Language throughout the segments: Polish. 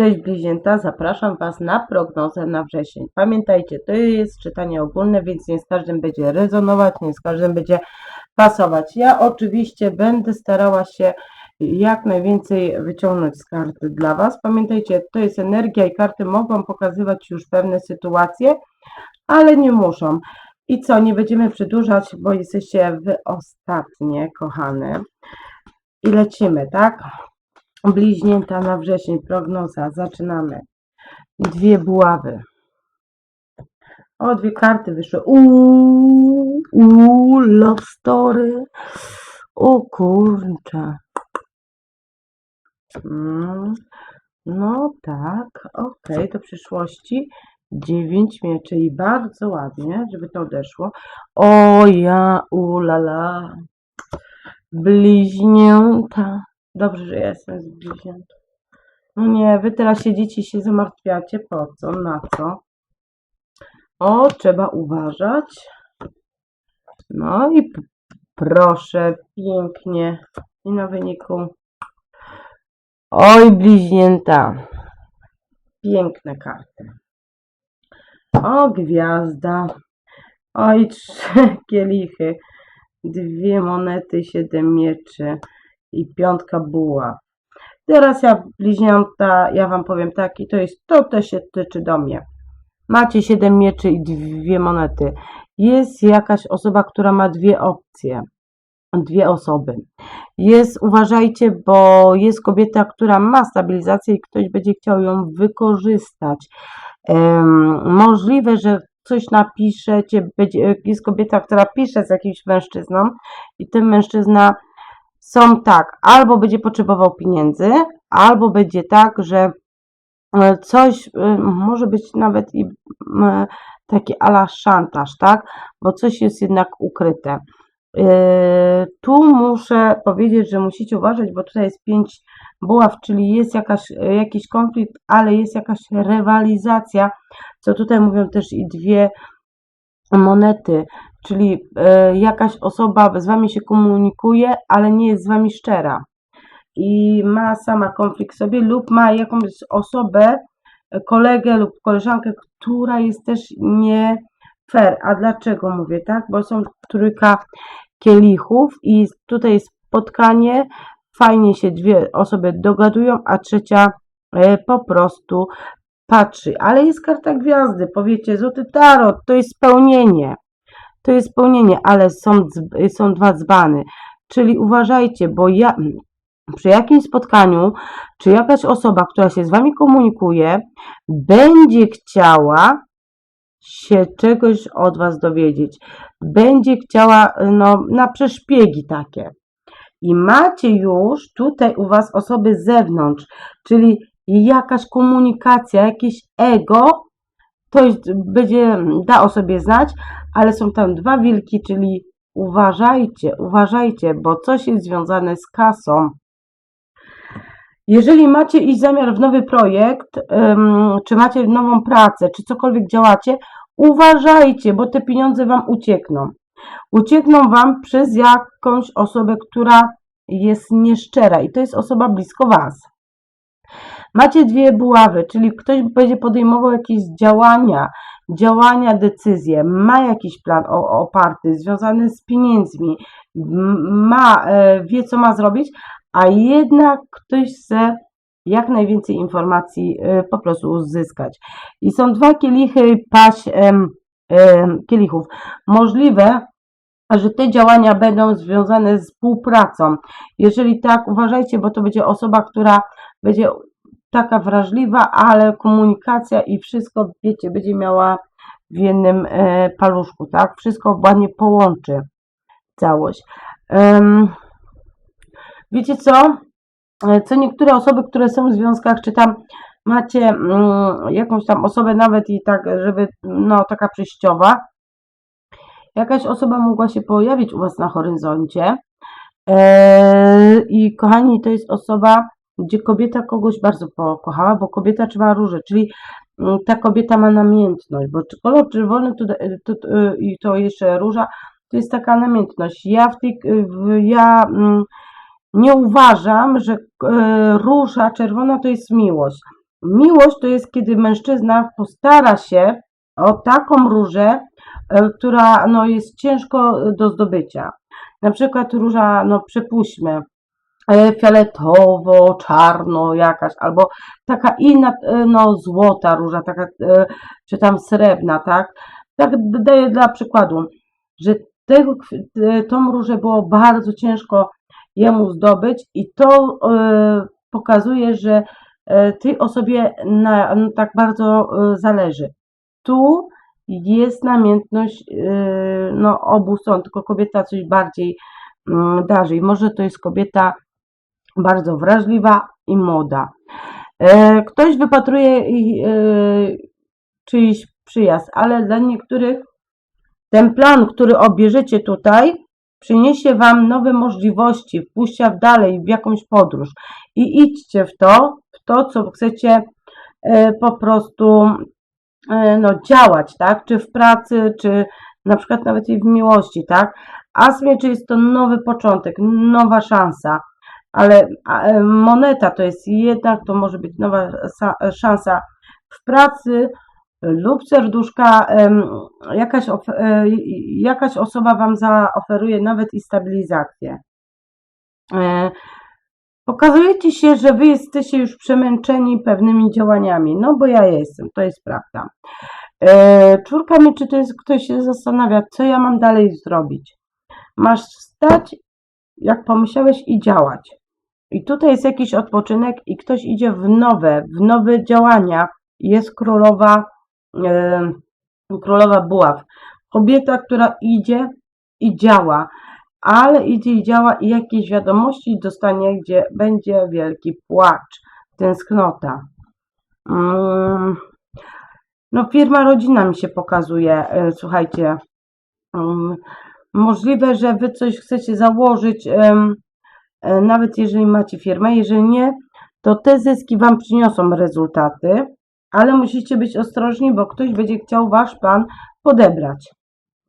Cześć bliźnięta, zapraszam Was na prognozę na wrzesień. Pamiętajcie, to jest czytanie ogólne, więc nie z każdym będzie rezonować, nie z każdym będzie pasować. Ja oczywiście będę starała się jak najwięcej wyciągnąć z karty dla Was. Pamiętajcie, to jest energia i karty mogą pokazywać już pewne sytuacje, ale nie muszą. I co, nie będziemy przedłużać, bo jesteście Wy ostatnie, kochane. I lecimy, tak? Bliźnięta na wrzesień, prognoza, zaczynamy. Dwie buławy. O, dwie karty wyszły. Uuu, uuu, love story. O kurczę. Mm, No tak, okej, do przyszłości. Dziewięć mieczy i bardzo ładnie, żeby to odeszło. O ja, ulala. Bliźnięta. Dobrze, że ja jestem z bliźniętą. No nie, wy teraz siedzicie i się zamartwiacie. Po co? Na co? O, trzeba uważać. No i proszę, pięknie. I na wyniku. Oj, bliźnięta. Piękne karty. O, gwiazda. Oj, trzy kielichy. Dwie monety, siedem mieczy i piątka buła. Teraz ja, bliźnięta, ja wam powiem tak, i to jest, to też się tyczy do mnie. Macie siedem mieczy i dwie monety. Jest jakaś osoba, która ma dwie opcje, dwie osoby. Jest, uważajcie, bo jest kobieta, która ma stabilizację i ktoś będzie chciał ją wykorzystać. Em, możliwe, że coś napiszecie, będzie, jest kobieta, która pisze z jakimś mężczyzną i ten mężczyzna są tak, albo będzie potrzebował pieniędzy, albo będzie tak, że e, coś y, może być nawet i taki ala szantaż, tak? Bo coś jest jednak ukryte. Yy, Tu muszę powiedzieć, że musicie uważać, bo tutaj jest pięć buław, czyli jest jakaś, jakiś konflikt, ale jest jakaś rywalizacja, co tutaj mówią też i dwie monety, czyli e, jakaś osoba z wami się komunikuje, ale nie jest z wami szczera i ma sama konflikt sobie lub ma jakąś osobę, kolegę lub koleżankę, która jest też nie fair. A dlaczego mówię tak? Bo są trójka kielichów i tutaj spotkanie, fajnie się dwie osoby dogadują, a trzecia e, po prostu patrzy. Ale jest karta gwiazdy, powiecie, złoty tarot, to jest spełnienie. To jest spełnienie, ale są, są dwa dzbany. Czyli uważajcie, bo ja przy jakimś spotkaniu, czy jakaś osoba, która się z wami komunikuje, będzie chciała się czegoś od was dowiedzieć. Będzie chciała, no, na przeszpiegi takie. I macie już tutaj u was osoby z zewnątrz, czyli jakaś komunikacja, jakieś ego, to będzie, da o sobie znać, ale są tam dwa wilki, czyli uważajcie, uważajcie, bo coś jest związane z kasą. Jeżeli macie iść zamiar w nowy projekt, czy macie nową pracę, czy cokolwiek działacie, uważajcie, bo te pieniądze wam uciekną. Uciekną wam przez jakąś osobę, która jest nieszczera i to jest osoba blisko was. Macie dwie buławy, czyli ktoś będzie podejmował jakieś działania, działania, decyzje, ma jakiś plan oparty, związany z pieniędzmi, ma, e, wie co ma zrobić, a jednak ktoś chce jak najwięcej informacji e, po prostu uzyskać. I są dwa kielichy em, kielichów. Możliwe, że te działania będą związane z współpracą. Jeżeli tak, uważajcie, bo to będzie osoba, która będzie taka wrażliwa, ale komunikacja i wszystko, wiecie, będzie miała w jednym e, paluszku, tak? Wszystko ładnie połączy całość. Wiecie co? E, Co niektóre osoby, które są w związkach, czy tam macie mm, jakąś tam osobę nawet i tak, żeby, no, taka przejściowa, jakaś osoba mogła się pojawić u Was na horyzoncie. E, I kochani, to jest osoba, gdzie kobieta kogoś bardzo pokochała, bo kobieta trzyma róże, czyli mm, ta kobieta ma namiętność, bo kolor czerwony to, to, to, i to jeszcze róża, to jest taka namiętność. Ja w tej, w, ja mm, nie uważam, że e, róża czerwona to jest miłość. Miłość to jest, kiedy mężczyzna postara się o taką różę, e, która no, jest ciężko do zdobycia. Na przykład róża, no przypuśćmy, e, fioletowo, czarno jakaś, albo taka inna, e, no złota róża, taka, e, czy tam srebrna, tak? Tak daję dla przykładu, że tego, tą różę było bardzo ciężko jemu zdobyć i to e, pokazuje, że tej osobie na, no, tak bardzo zależy. Tu jest namiętność no, obu stron, tylko kobieta coś bardziej mm, darzy. I może to jest kobieta bardzo wrażliwa i młoda. E, Ktoś wypatruje e, czyjś przyjazd, ale dla niektórych ten plan, który obierzecie tutaj, przyniesie Wam nowe możliwości, wpuścia w dalej w jakąś podróż i idźcie w to, w to, co chcecie e, po prostu no, działać, tak? Czy w pracy, czy na przykład nawet i w miłości, tak? As mieczy jest to nowy początek, nowa szansa, ale e, moneta to jest jednak, to może być nowa sa- szansa w pracy lub serduszka, jakaś, e, jakaś osoba Wam zaoferuje nawet i stabilizację. E, Pokazujecie się, że Wy jesteście już przemęczeni pewnymi działaniami, no bo ja jestem, to jest prawda. E, Czwórka mieczy to jest, ktoś się zastanawia, co ja mam dalej zrobić. Masz stać, jak pomyślałeś i działać. I tutaj jest jakiś odpoczynek i ktoś idzie w nowe, w nowe działania. Jest królowa, e, królowa buław. Kobieta, która idzie i działa, ale idzie i działa i jakieś wiadomości dostanie, gdzie będzie wielki płacz, tęsknota. Mm, No, firma rodzina mi się pokazuje, e, słuchajcie. Mm, Możliwe, że wy coś chcecie założyć, nawet jeżeli macie firmę. Jeżeli nie, to te zyski wam przyniosą rezultaty, ale musicie być ostrożni, bo ktoś będzie chciał wasz plan podebrać.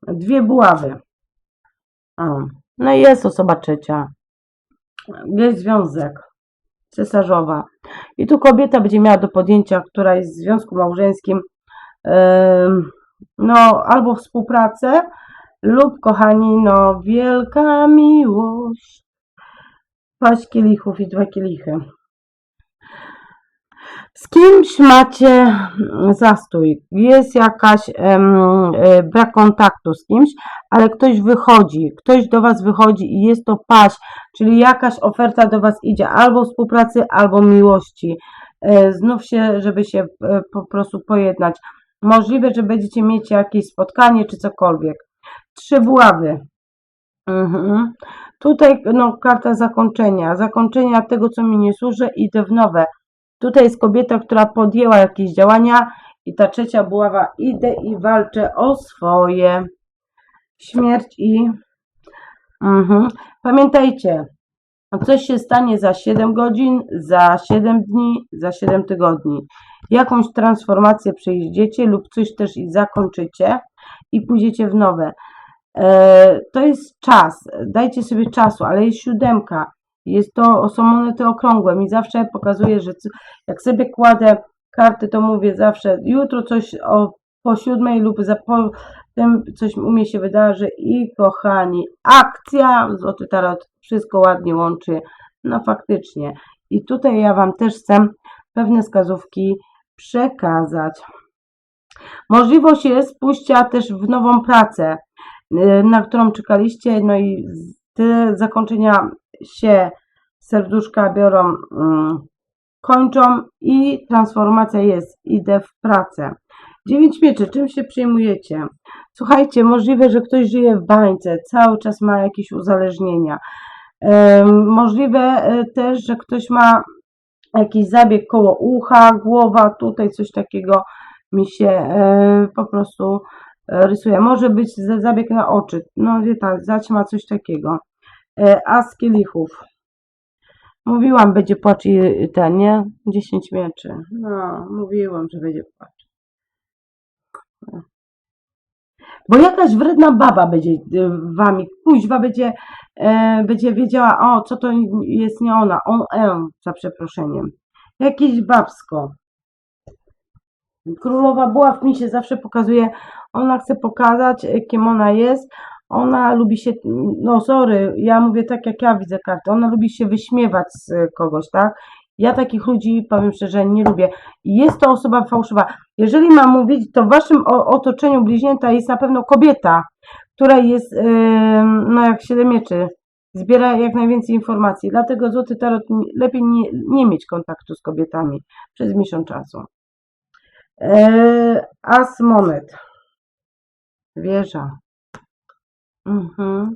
Dwie buławy. No i jest osoba trzecia. Jest związek. Cesarzowa. I tu kobieta będzie miała do podjęcia, która jest w związku małżeńskim, em, no albo współpracę, lub kochani, no wielka miłość. Paść kielichów i dwa kielichy. Z kimś macie zastój, jest jakaś e, brak kontaktu z kimś, ale ktoś wychodzi, ktoś do Was wychodzi i jest to paść, czyli jakaś oferta do Was idzie, albo współpracy, albo miłości. E, Znów się, żeby się e, po prostu pojednać. Możliwe, że będziecie mieć jakieś spotkanie czy cokolwiek. Trzy buławy. Mhm. Tutaj no, karta zakończenia. Zakończenia tego, co mi nie służy, idę w nowe. Tutaj jest kobieta, która podjęła jakieś działania i ta trzecia buława, idę i walczę o swoje. Śmierć i... Mhm. Pamiętajcie, coś się stanie za 7 godzin, za 7 dni, za 7 tygodni. Jakąś transformację przejdziecie lub coś też i zakończycie i pójdziecie w nowe. E, to jest czas, dajcie sobie czasu, ale jest siódemka. Jest to, są monety okrągłe. Mi zawsze pokazuje, że jak sobie kładę karty, to mówię zawsze jutro coś o, po siódmej lub za potem coś u mnie się wydarzy i kochani, akcja, Złoty Tarot wszystko ładnie łączy, no faktycznie. I tutaj ja Wam też chcę pewne wskazówki przekazać. Możliwość jest pójścia też w nową pracę, na którą czekaliście, no i te zakończenia się serduszka biorą, mm, kończą i transformacja jest, idę w pracę. Dziewięć mieczy, czym się przejmujecie? Słuchajcie, możliwe, że ktoś żyje w bańce, cały czas ma jakieś uzależnienia. Możliwe e, też, że ktoś ma jakiś zabieg koło ucha, głowa, tutaj coś takiego mi się e, po prostu rysuje. Może być za- zabieg na oczy, no wie tak, zaćma coś takiego. E, As kielichów. Mówiłam, będzie płacz i ten, nie? 10 mieczy. No, mówiłam, że będzie płacz. Bo jakaś wredna baba będzie y, wami, kuźwa będzie, e, będzie wiedziała, o, co to jest nie ona, on, em, za przeproszeniem. Jakieś babsko. Królowa Buław mi się zawsze pokazuje, ona chce pokazać, kim ona jest. Ona lubi się, no sorry, ja mówię tak jak ja widzę kartę, ona lubi się wyśmiewać z kogoś, tak? Ja takich ludzi, powiem szczerze, nie lubię. Jest to osoba fałszywa. Jeżeli mam mówić, to w waszym otoczeniu bliźnięta jest na pewno kobieta, która jest, em, no jak siedem mieczy, zbiera jak najwięcej informacji. Dlatego Złoty Tarot lepiej nie, nie mieć kontaktu z kobietami przez miesiąc czasu. E, As monet. Wieża. Mhm.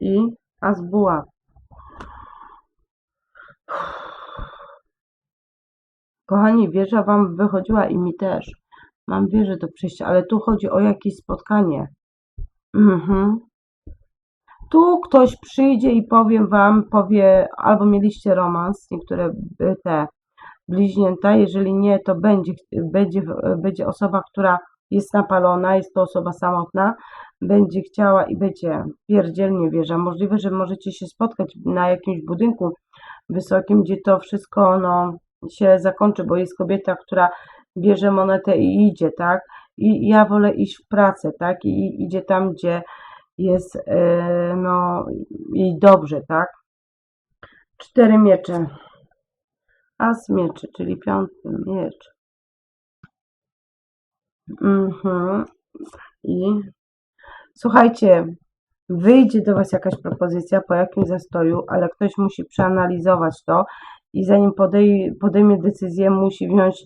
I as buław. Kochani, wieża wam wychodziła i mi też. Mam wieżę do przejścia, ale tu chodzi o jakieś spotkanie. Mhm. Tu ktoś przyjdzie i powiem wam, powie, albo mieliście romans, niektóre te bliźnięta, jeżeli nie, to będzie, będzie, będzie osoba, która jest napalona, jest to osoba samotna, będzie chciała i będzie pierdzielnie wieża. Możliwe, że możecie się spotkać na jakimś budynku wysokim, gdzie to wszystko no, się zakończy, bo jest kobieta, która bierze monetę i idzie, tak? I ja wolę iść w pracę, tak? I idzie tam, gdzie jest e, no i dobrze, tak? Cztery miecze. As mieczy, czyli piąty miecz. Mhm. I słuchajcie, wyjdzie do Was jakaś propozycja po jakimś zastoju, ale ktoś musi przeanalizować to i zanim podej, podejmie decyzję, musi wziąć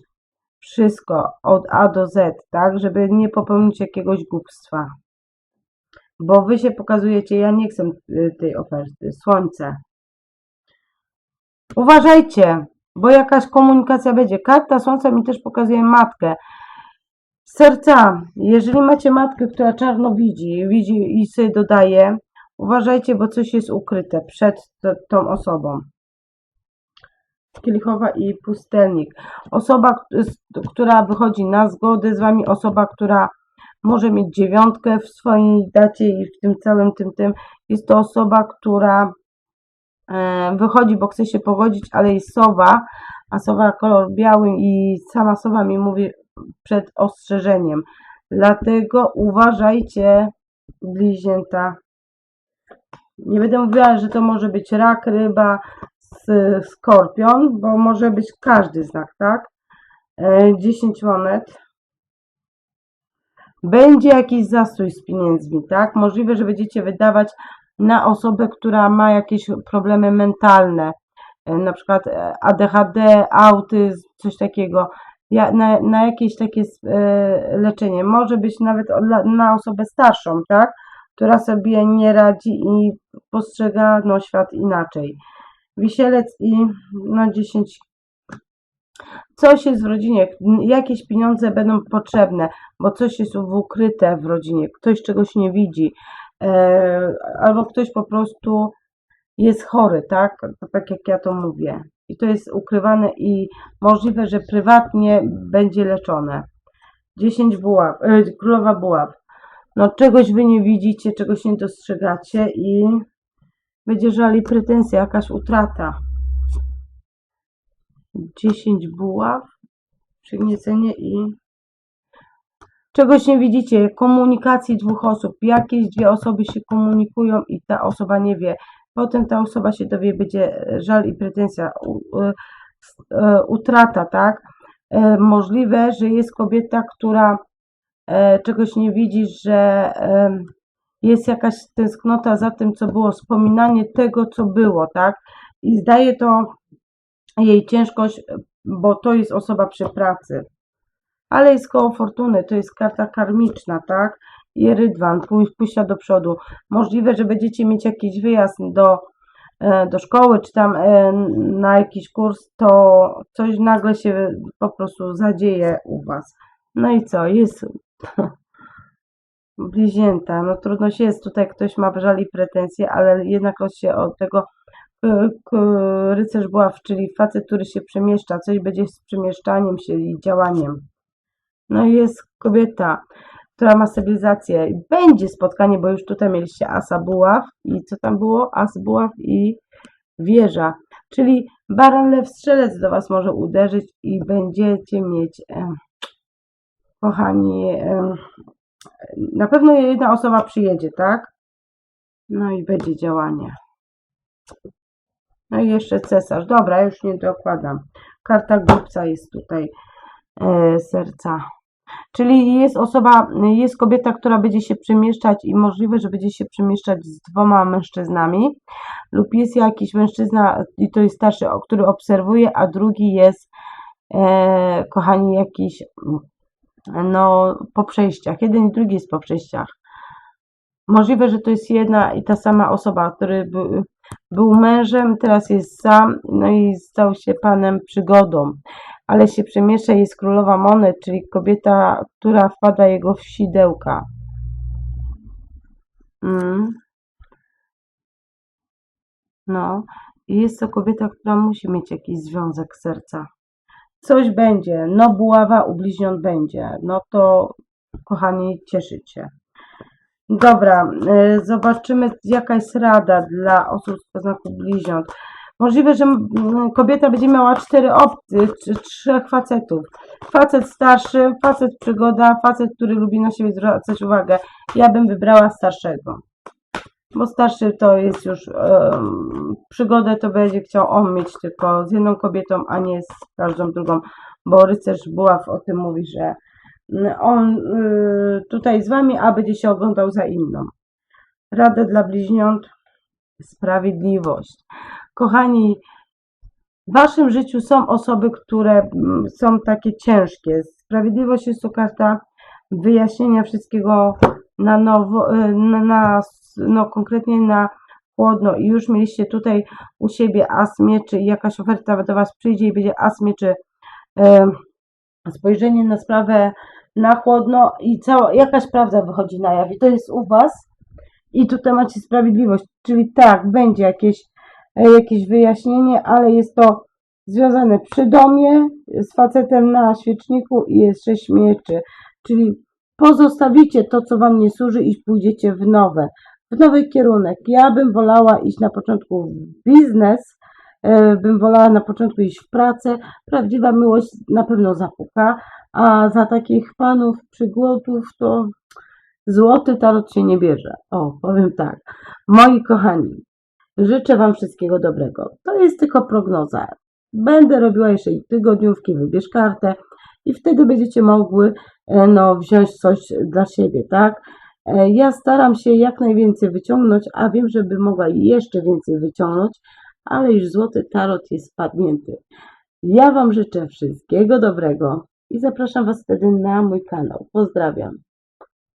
wszystko od A do Z, tak, żeby nie popełnić jakiegoś głupstwa. Bo Wy się pokazujecie, ja nie chcę y, tej oferty. Słońce. Uważajcie, bo jakaś komunikacja będzie. Karta Słońca mi też pokazuje matkę. Serca, jeżeli macie matkę, która czarno widzi, widzi i sobie dodaje, uważajcie, bo coś jest ukryte przed tą osobą. Kielichowa i pustelnik. Osoba, która wychodzi na zgodę z wami, osoba, która może mieć dziewiątkę w swojej dacie i w tym całym tym tym. Jest to osoba, która wychodzi, bo chce się pogodzić, ale jest sowa, a sowa kolor biały i sama sowa mi mówi przed ostrzeżeniem. Dlatego uważajcie, bliźnięta. Nie będę mówiła, że to może być rak, ryba, skorpion, bo może być każdy znak, tak? E, 10 monet. Będzie jakiś zastój z pieniędzmi, tak? Możliwe, że będziecie wydawać na osobę, która ma jakieś problemy mentalne, e, na przykład e, ADHD, autyzm, coś takiego. Na, na jakieś takie e, leczenie. Może być nawet na osobę starszą, tak? Która sobie nie radzi i postrzega no, świat inaczej. Wisielec i no 10 coś jest w rodzinie, jakieś pieniądze będą potrzebne, bo coś jest ukryte w rodzinie, ktoś czegoś nie widzi, albo ktoś po prostu jest chory, tak? Tak jak ja to mówię. I to jest ukrywane i możliwe, że prywatnie będzie leczone. 10 buław, e, królowa buław. No czegoś wy nie widzicie, czegoś nie dostrzegacie i będzie żali pretensja, jakaś utrata. 10 buław, przygniecenie i czegoś nie widzicie, komunikacji dwóch osób, jakieś dwie osoby się komunikują i ta osoba nie wie. Potem ta osoba się dowie, będzie żal i pretensja, e, e, utrata, tak? E, Możliwe, że jest kobieta, która e, czegoś nie widzi, że jest jakaś tęsknota za tym, co było, wspominanie tego, co było, tak? I zdaje to jej ciężkość, bo to jest osoba przy pracy. Ale jest koło fortuny, to jest karta karmiczna, tak? I rydwan, pój- pójścia do przodu. Możliwe, że będziecie mieć jakiś wyjazd do, e, do szkoły, czy tam e, na jakiś kurs, to coś nagle się po prostu zadzieje u Was. No i co? Jest bliźnięta. No trudno się jest, tutaj ktoś ma żal i pretensje, ale jednak się od tego rycerz buław, czyli facet, który się przemieszcza, coś będzie z przemieszczaniem się i działaniem. No i jest kobieta, która ma stabilizację. Będzie spotkanie, bo już tutaj mieliście asa buław i co tam było? As buław i wieża. Czyli baran lew strzelec do Was może uderzyć i będziecie mieć kochani, na pewno jedna osoba przyjedzie, tak? No i będzie działanie. No i jeszcze cesarz. Dobra, już nie dokładam. Karta głupca jest tutaj e, serca. Czyli jest osoba, jest kobieta, która będzie się przemieszczać i możliwe, że będzie się przemieszczać z dwoma mężczyznami, lub jest jakiś mężczyzna, i to jest starszy, który obserwuje, a drugi jest, e, kochani, jakiś, no, po przejściach. Jeden i drugi jest po przejściach. Możliwe, że to jest jedna i ta sama osoba, który był, był mężem, teraz jest sam, no i stał się panem przygodą, ale się przemieszcza, jest królowa monet, czyli kobieta, która wpada jego w sidełka. Mm. No, jest to kobieta, która musi mieć jakiś związek serca. Coś będzie, no buława u bliźniąt będzie, no to kochani, cieszyć się. Dobra, y, zobaczymy jaka jest rada dla osób z znaku bliźniąt. Możliwe, że kobieta będzie miała cztery opcje, trzech facetów. Facet starszy, facet przygoda, facet, który lubi na siebie zwracać uwagę. Ja bym wybrała starszego. Bo starszy to jest już em, przygodę, to będzie chciał on mieć tylko z jedną kobietą, a nie z każdą drugą. Bo rycerz Buław o tym mówi, że on y, tutaj z wami, a będzie się oglądał za inną. Radę dla bliźniąt, sprawiedliwość. Kochani, w waszym życiu są osoby, które mm, są takie ciężkie. Sprawiedliwość jest to karta wyjaśnienia wszystkiego na nowo, y, na, na, no konkretnie na chłodno. I już mieliście tutaj u siebie as mieczy i jakaś oferta do was przyjdzie i będzie as mieczy e, spojrzenie na sprawę na chłodno i cała, jakaś prawda wychodzi na jaw. I to jest u was. I tutaj macie sprawiedliwość, czyli tak, będzie jakieś, jakieś wyjaśnienie, ale jest to związane przy domie z facetem na świeczniku i jest sześć mieczy, czyli pozostawicie to, co wam nie służy i pójdziecie w nowe, w nowy kierunek. Ja bym wolała iść na początku w biznes, e, bym wolała na początku iść w pracę. Prawdziwa miłość na pewno zapuka, a za takich panów przygłotów to złoty tarot się nie bierze. O, powiem tak. Moi kochani, życzę wam wszystkiego dobrego. To jest tylko prognoza. Będę robiła jeszcze tygodniówki, wybierz kartę i wtedy będziecie mogły e, no, wziąć coś dla siebie, tak? E, Ja staram się jak najwięcej wyciągnąć, a wiem, żeby mogła jeszcze więcej wyciągnąć, ale już złoty tarot jest padnięty. Ja Wam życzę wszystkiego dobrego i zapraszam Was wtedy na mój kanał. Pozdrawiam.